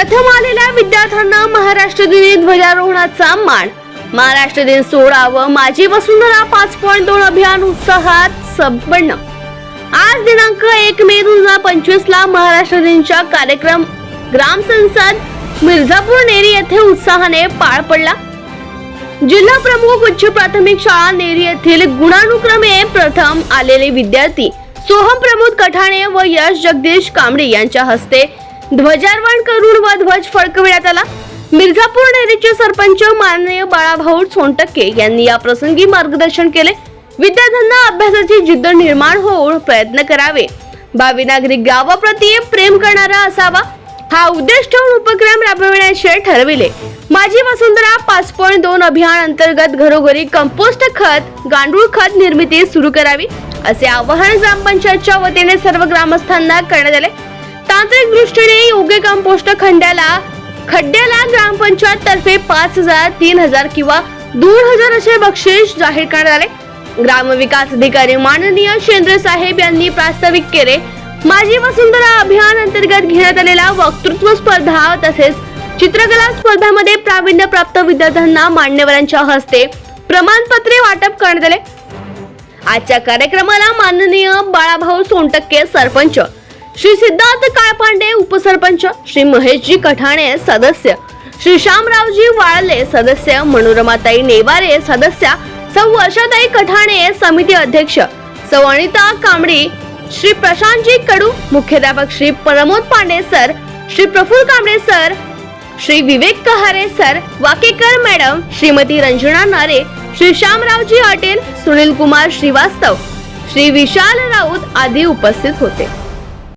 प्रथम आलेल्या विद्यार्थ्यांना महाराष्ट्र दिनी ध्वजारोहणाचा मान. महाराष्ट्र दिन सोहळा व माझी वसुंधरा पाच पॉईंट दोन अभियान उत्साहात संपन्न. आज दिनांक एक मे दोन हजार पंचवीस ला महाराष्ट्र दिनच्या कार्यक्रम ग्राम संसद मिर्झापूर नेरी येथे उत्साहाने पार पडला. जिल्हा प्रमुख उच्च प्राथमिक शाळा नेरी येथील गुणानुक्रमे प्रथम आलेले विद्यार्थी सोहम प्रमोद कठाणे व यश जगदीश कांबळे यांच्या हस्ते ध्वजारोहण करून व ध्वज फडकविण्यात आला. मिर्झापूर डेअरीचे सरपंच माननीय बाळाभाऊ सोनटक्के यांनी या प्रसंगी मार्गदर्शन केले. विद्यार्थ्यांना अभ्यासाची जिद्द निर्माण होऊन प्रयत्न करावे. भावी नागरिक गावाप्रती प्रेम करणारा असावा. हा उद्देश ठेवून उपक्रम राबविण्याचे ठरविले. माझी वसुंधरा पाच पॉईंट दोन अभियान अंतर्गत घरोघरी कंपोस्ट खत गांडूळ खत निर्मिती सुरू करावी असे आवाहन ग्रामपंचायतच्या वतीने सर्व ग्रामस्थांना करण्यात आले. तांत्रिक दृष्टीने योग्य कंपोस्ट खंड्याला खड्ड्याला ग्रामपंचायत तर्फे पाच हजार तीन हजार किंवा दोन हजार असे बक्षीस जाहीर करण्यात आले. ग्रामविकास अधिकारी माननीय शेंद्रे साहेब यांनी प्रास्ताविक केले माझी वसुंधरा अभियान अंतर्गत घेण्यात आलेल्या वक्तृत्व स्पर्धा तसेच चित्रकला स्पर्धामध्ये प्रावीण्य प्राप्त विद्यार्थ्यांना मान्यवरांच्या हस्ते प्रमाणपत्रे वाटप करण्यात आले. आजच्या कार्यक्रमाला माननीय बाळाभाऊ सोनटक्के सरपंच श्री सिद्धार्थ काळपांडे उपसरपंच श्री महेशजी कठाणे सदस्य श्री श्यामरावजी वाळले सदस्य मनोरमाताई नेवारे सदस्य सौ वर्षाताई कठाणे समिती अध्यक्ष सौ अनिता कांबडी श्री प्रशांतजी कडू मुख्याध्यापक Shri Pramod Pande sir Shri Praful Kamble sir Shri Vivek Kahare sir Wakekar madam Shrimati Ranjana Nare Shri Shyamraoji hotel Sunil Kumar Shrivastava Shri Vishal Raut आदी उपस्थित होते.